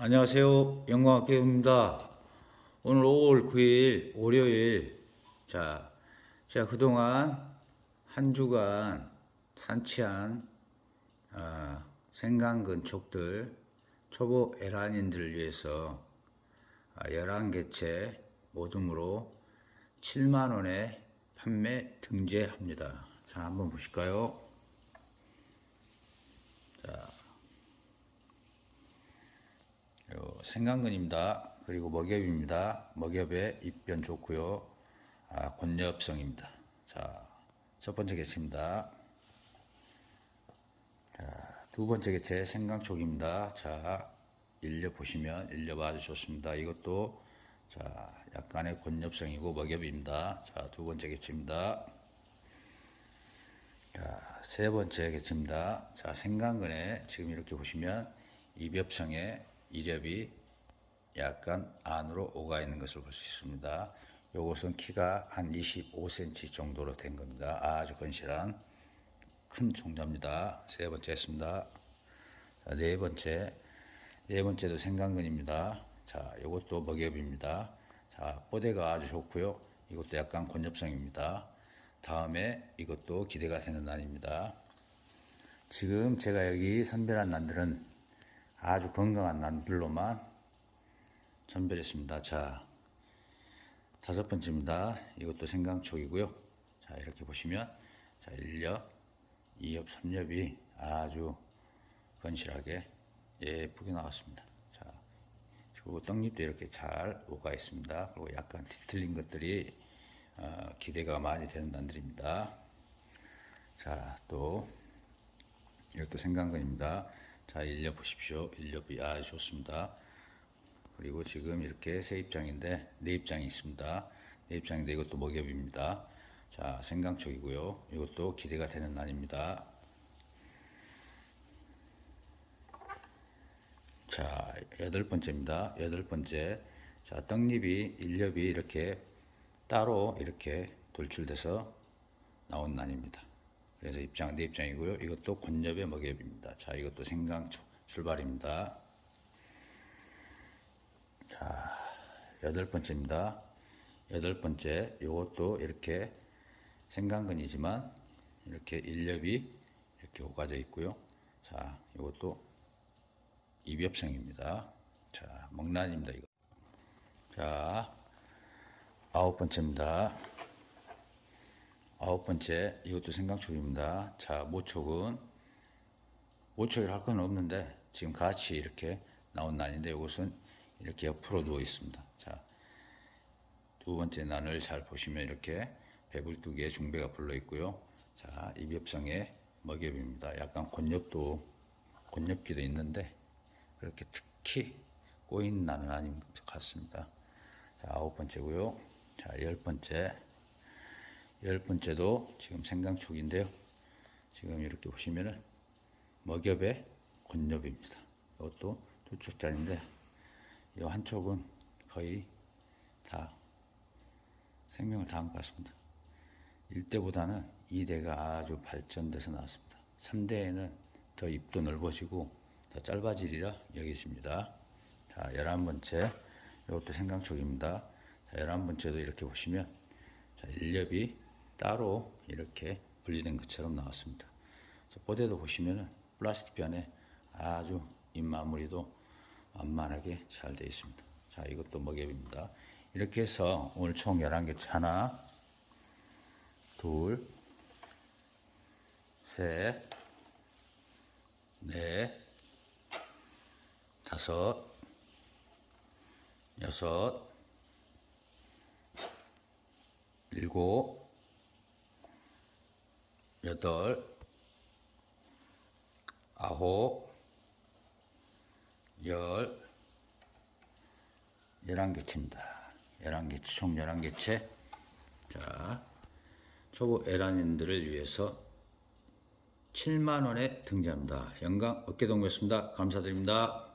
안녕하세요. 영광학교입니다. 오늘 5월 9일 월요일. 자, 제가 그동안 한 주간 산치한 아, 생강근 족들 초보 에란인들을 위해서 아, 11개체 모둠으로 7만원에 판매 등재합니다. 자, 한번 보실까요? 생강근입니다. 그리고 먹엽입니다. 먹엽의 입변 좋고요. 아, 곤엽성입니다. 자, 첫 번째 개체입니다. 자, 두 번째 개체 생강촉입니다. 자, 일려 보시면 일려 아주 좋습니다. 이것도 자, 약간의 곤엽성이고 먹엽입니다. 자, 두 번째 개체입니다. 자, 세 번째 개체입니다. 자, 생강근에 지금 이렇게 보시면 이엽성의 이렵이 약간 안으로 오가 있는 것을 볼 수 있습니다. 요것은 키가 한 25cm 정도로 된 겁니다. 아주 건실한 큰 종자입니다. 세 번째 했습니다. 자, 네 번째. 네 번째도 생강근입니다. 자, 요것도 먹엽입니다. 자, 뽀대가 아주 좋고요. 이것도 약간 곤엽성입니다. 다음에 이것도 기대가 되는 난입니다. 지금 제가 여기 선별한 난들은 아주 건강한 난들로만 선별했습니다. 자, 다섯 번째입니다. 이것도 생강촉이고요. 자, 이렇게 보시면 자, 1엽, 2엽, 3엽이 아주 건실하게 예쁘게 나왔습니다. 자, 그리고 떡잎도 이렇게 잘 오가 있습니다. 그리고 약간 뒤틀린 것들이 어, 기대가 많이 되는 난들입니다. 자, 또 이것도 생강근입니다. 자, 일려 보십시오. 일렵이 아주 좋습니다. 그리고 지금 이렇게 세 입장인데 네 입장이 있습니다. 네 입장인데 이것도 먹엽입니다. 자, 생강촉이고요. 이것도 기대가 되는 난입니다. 자, 여덟 번째입니다. 여덟 번째. 자, 떡잎이, 일렵이 이렇게 따로 이렇게 돌출돼서 나온 난입니다. 그래서 입장, 네 입장이고요. 이것도 곤엽의 먹엽입니다. 자, 이것도 생강 출발입니다. 자, 여덟 번째입니다. 여덟 번째, 이것도 이렇게 생강근이지만 이렇게 일엽이 이렇게 오가져 있고요. 자, 이것도 입엽성입니다. 자, 먹란입니다. 이거. 자, 아홉 번째입니다. 아홉 번째, 이것도 생강촉입니다. 자, 모촉은, 모촉을 할 건 없는데, 지금 같이 이렇게 나온 난인데, 이것은 이렇게 옆으로 누워 있습니다. 자, 두 번째 난을 잘 보시면 이렇게 배불뚝에 중배가 불러 있고요. 자, 입엽성의 먹엽입니다. 약간 곤엽도, 곤엽기도 있는데, 그렇게 특히 꼬인 난은 아닌 것 같습니다. 자, 아홉 번째고요. 자, 열 번째. 열 번째도 지금 생강촉인데요. 지금 이렇게 보시면은 먹엽의 곤엽입니다. 이것도 두 쪽짜리인데 이 한쪽은 거의 다 생명을 다한 것 같습니다. 1대보다는 2대가 아주 발전돼서 나왔습니다. 3대에는 더 입도 넓어지고 더 짧아지리라 여기십니다. 자, 11번째. 이것도 생강촉입니다. 자, 11번째도 이렇게 보시면 자, 일렵이 따로 이렇게 분리된 것처럼 나왔습니다. 보대도 보시면은 플라스틱 변에 아주 잎마무리도 완만하게 잘 되어 있습니다. 자, 이것도 먹엽입니다. 이렇게 해서 오늘 총 11개 하나, 둘, 셋, 넷, 다섯, 여섯, 일곱, 여덟, 아홉, 열, 열한 개체입니다. 열한 개체, 총 열한 개체. 자, 초보 에란인들을 위해서 7만원에 등장합니다. 영광 어깨동무였습니다. 감사드립니다.